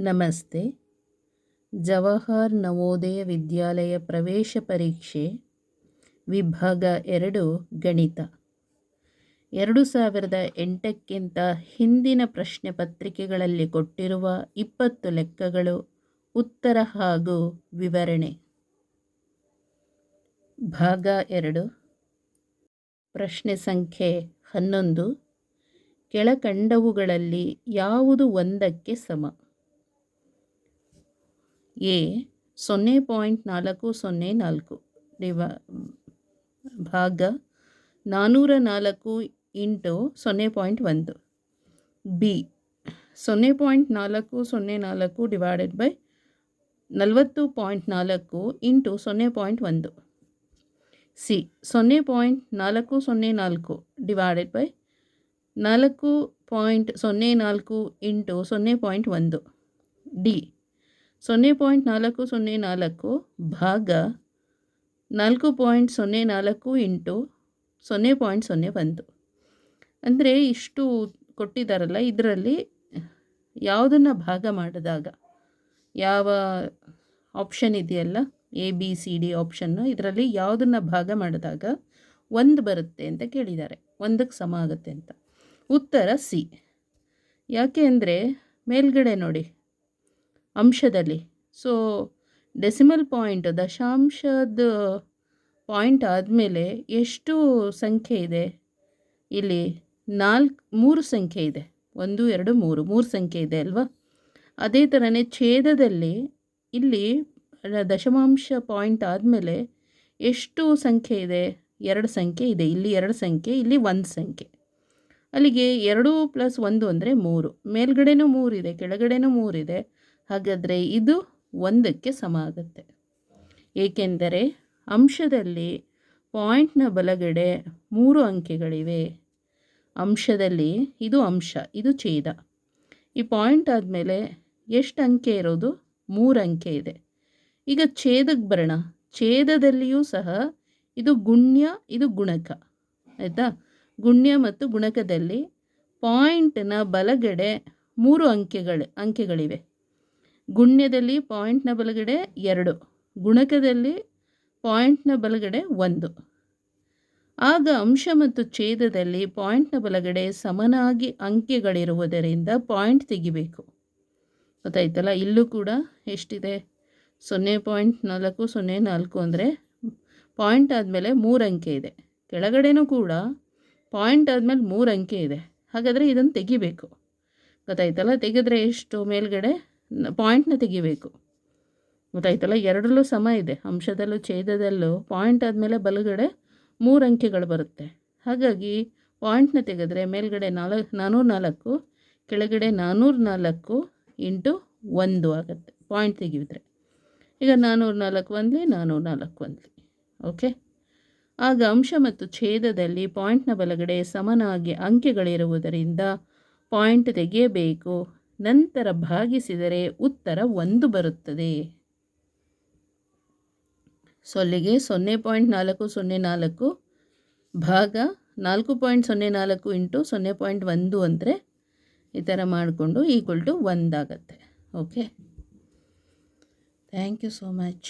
ನಮಸ್ತೆ. ಜವಾಹರ್ ನವೋದಯ ವಿದ್ಯಾಲಯ ಪ್ರವೇಶ ಪರೀಕ್ಷೆ ವಿಭಾಗ ಎರಡು, ಗಣಿತ. ಎರಡು ಸಾವಿರದ ಎಂಟಕ್ಕಿಂತ ಹಿಂದಿನ ಪ್ರಶ್ನೆ ಪತ್ರಿಕೆಗಳಲ್ಲಿ ಕೊಟ್ಟಿರುವ ಇಪ್ಪತ್ತು ಲೆಕ್ಕಗಳು ಉತ್ತರ ಹಾಗೂ ವಿವರಣೆ. ಭಾಗ ಎರಡು, ಪ್ರಶ್ನೆ ಸಂಖ್ಯೆ ಹನ್ನೊಂದು. ಕೆಳಕಂಡವುಗಳಲ್ಲಿ ಯಾವುದು ಒಂದಕ್ಕೆ ಸಮ? ಎ ಸೊನ್ನೆ ಪಾಯಿಂಟ್ ನಾಲ್ಕು ಸೊನ್ನೆ ನಾಲ್ಕು ಡಿವ ಭಾಗ ನಾನ್ನೂರ ನಾಲ್ಕು ಇಂಟು ಸೊನ್ನೆ ಪಾಯಿಂಟ್ ಒಂದು ಬಿ ಸೊನ್ನೆ ಪಾಯಿಂಟ್ ನಾಲ್ಕು ಸೊನ್ನೆ ನಾಲ್ಕು ಡಿವೈಡೆಡ್ ಬೈ ನಲವತ್ತು ಪಾಯಿಂಟ್ ನಾಲ್ಕು ಇಂಟು ಸೊನ್ನೆ ಪಾಯಿಂಟ್ ಒಂದು ಸಿ ಸೊನ್ನೆ ಪಾಯಿಂಟ್ ನಾಲ್ಕು ಸೊನ್ನೆ ನಾಲ್ಕು ಡಿವೈಡೆಡ್ ಬೈ ನಾಲ್ಕು ಪಾಯಿಂಟ್ ಸೊನ್ನೆ ನಾಲ್ಕು ಇಂಟು ಸೊನ್ನೆ ಪಾಯಿಂಟ್ ಒಂದು ಡಿ ಸೊನ್ನೆ ಪಾಯಿಂಟ್ ನಾಲ್ಕು, ಸೊನ್ನೆ ನಾಲ್ಕು, ಭಾಗ ನಾಲ್ಕು ಪಾಯಿಂಟ್ ಸೊನ್ನೆ ನಾಲ್ಕು ಇಂಟು ಸೊನ್ನೆ ಪಾಯಿಂಟ್ ಸೊನ್ನೆ ಒಂದು. ಅಂದರೆ ಇಷ್ಟು ಕೊಟ್ಟಿದ್ದಾರಲ್ಲ, ಇದರಲ್ಲಿ ಯಾವುದನ್ನು ಭಾಗ ಮಾಡಿದಾಗ ಯಾವ ಆಪ್ಷನ್ ಇದೆಯಲ್ಲ ಎ ಬಿ ಸಿ ಡಿ ಆಪ್ಷನ್ನು ಇದರಲ್ಲಿ ಯಾವುದನ್ನು ಭಾಗ ಮಾಡಿದಾಗ ಒಂದು ಬರುತ್ತೆ ಅಂತ ಕೇಳಿದ್ದಾರೆ, ಒಂದಕ್ಕೆ ಸಮ ಆಗುತ್ತೆ ಅಂತ. ಉತ್ತರ ಸಿ. ಯಾಕೆ ಅಂದರೆ ಮೇಲ್ಗಡೆ ನೋಡಿ ಅಂಶದಲ್ಲಿ. ಸೊ ಡೆಸಿಮಲ್ ಪಾಯಿಂಟ್ ದಶಾಂಶದ ಪಾಯಿಂಟ್ ಆದಮೇಲೆ ಎಷ್ಟು ಸಂಖ್ಯೆ ಇದೆ? ಇಲ್ಲಿ ನಾಲ್ಕು, ಮೂರು ಸಂಖ್ಯೆ ಇದೆ. ಒಂದು, ಎರಡು, ಮೂರು ಮೂರು ಸಂಖ್ಯೆ ಇದೆ ಅಲ್ವಾ? ಅದೇ ಥರನೇ ಛೇದದಲ್ಲಿ ಇಲ್ಲಿ ದಶಮಾಂಶ ಪಾಯಿಂಟ್ ಆದಮೇಲೆ ಎಷ್ಟು ಸಂಖ್ಯೆ ಇದೆ? ಎರಡು ಸಂಖ್ಯೆ ಇದೆ. ಇಲ್ಲಿ ಎರಡು ಸಂಖ್ಯೆ, ಇಲ್ಲಿ ಒಂದು ಸಂಖ್ಯೆ. ಅಲ್ಲಿಗೆ ಎರಡು ಪ್ಲಸ್ ಒಂದು ಅಂದರೆ ಮೂರು. ಮೇಲ್ಗಡೆನೂ ಮೂರಿದೆ ಕೆಳಗಡೆನೂ ಮೂರಿದೆ ಹಾಗಾದರೆ ಇದು ಒಂದಕ್ಕೆ ಸಮ ಆಗುತ್ತೆ. ಏಕೆಂದರೆ ಅಂಶದಲ್ಲಿ ಪಾಯಿಂಟ್ನ ಬಲಗಡೆ ಮೂರು ಅಂಕೆಗಳಿವೆ. ಅಂಶದಲ್ಲಿ ಇದು ಅಂಶ, ಇದು ಛೇದ. ಈ ಪಾಯಿಂಟ್ ಆದಮೇಲೆ ಎಷ್ಟು ಅಂಕೆ ಇರೋದು? ಮೂರು ಅಂಕೆ ಇದೆ. ಈಗ ಛೇದಕ್ಕೆ ಬರೋಣ. ಛೇದದಲ್ಲಿಯೂ ಸಹ ಇದು ಗುಣ್ಯ, ಇದು ಗುಣಕ. ಆಯಿತಾ? ಗುಣ್ಯ ಮತ್ತು ಗುಣಕದಲ್ಲಿ ಪಾಯಿಂಟ್ನ ಬಲಗಡೆ ಮೂರು ಅಂಕೆಗಳು, ಅಂಕೆಗಳಿವೆ. ಗುಣ್ಯದಲ್ಲಿ ಪಾಯಿಂಟ್ನ ಬಲಗಡೆ ಎರಡು, ಗುಣಕದಲ್ಲಿ ಪಾಯಿಂಟ್ನ ಬಲಗಡೆ ಒಂದು. ಆಗ ಅಂಶ ಮತ್ತು ಛೇದದಲ್ಲಿ ಪಾಯಿಂಟ್ನ ಬಲಗಡೆ ಸಮನಾಗಿ ಅಂಕೆಗಳಿರುವುದರಿಂದ ಪಾಯಿಂಟ್ ತೆಗಿಬೇಕು. ಗೊತ್ತಾಯ್ತಲ್ಲ? ಇಲ್ಲೂ ಕೂಡ ಎಷ್ಟಿದೆ? ಸೊನ್ನೆ ಪಾಯಿಂಟ್ ನಾಲ್ಕು, ಸೊನ್ನೆ ನಾಲ್ಕು ಅಂದರೆ ಪಾಯಿಂಟ್ ಆದಮೇಲೆ ಮೂರು ಅಂಕೆ ಇದೆ. ಕೆಳಗಡೆನೂ ಕೂಡ ಪಾಯಿಂಟ್ ಆದಮೇಲೆ ಮೂರು ಅಂಕೆ ಇದೆ. ಹಾಗಾದರೆ ಇದನ್ನು ತೆಗಿಬೇಕು. ಗೊತ್ತಾಯ್ತಲ್ಲ? ತೆಗೆದ್ರೆ ಎಷ್ಟು? ಮೇಲ್ಗಡೆ ಪಾಯಿಂಟ್ನ ತೆಗಿಬೇಕು. ಗೊತ್ತಾಯ್ತಲ್ಲ? ಎರಡರಲ್ಲೂ ಸಮ ಇದೆ. ಅಂಶದಲ್ಲೂ, ಛೇದದಲ್ಲೂ ಪಾಯಿಂಟ್ ಆದಮೇಲೆ ಬಲಗಡೆ ಮೂರು ಅಂಕೆಗಳು ಬರುತ್ತೆ. ಹಾಗಾಗಿ ಪಾಯಿಂಟ್ನ ತೆಗೆದ್ರೆ ಮೇಲ್ಗಡೆ ನಾಲ್ಕು ನಾನ್ನೂರು ನಾಲ್ಕು, ಕೆಳಗಡೆ ನಾನ್ನೂರ ನಾಲ್ಕು ಇಂಟು ಒಂದು ಆಗುತ್ತೆ ಪಾಯಿಂಟ್ ತೆಗೆದ್ರೆ ಈಗ ನಾನ್ನೂರ ನಾಲ್ಕು ಒಂದಲಿ ನಾನ್ನೂರ ನಾಲ್ಕು ಒಂದಲಿ. ಓಕೆ ಆಗ ಅಂಶ ಮತ್ತು ಛೇದದಲ್ಲಿ ಪಾಯಿಂಟ್ನ ಬಲಗಡೆ ಸಮನಾಗಿ ಅಂಕೆಗಳಿರುವುದರಿಂದ ಪಾಯಿಂಟ್ ತೆಗೆಯಬೇಕು. ನಂತರ ಭಾಗಿಸಿದರೆ ಉತ್ತರ ಒಂದು ಬರುತ್ತದೆ. ಸೊಲ್ಲಿಗೆ ಸೊನ್ನೆ ಪಾಯಿಂಟ್ ನಾಲ್ಕು ಸೊನ್ನೆ ನಾಲ್ಕು ಭಾಗ ನಾಲ್ಕು ಪಾಯಿಂಟ್ ಸೊನ್ನೆ ನಾಲ್ಕು ಇಂಟು ಸೊನ್ನೆ ಪಾಯಿಂಟ್ ಒಂದು ಅಂದರೆ ಈ ಥರ ಮಾಡಿಕೊಂಡು equal to ಒಂದಾಗತ್ತೆ okay. Thank you so much.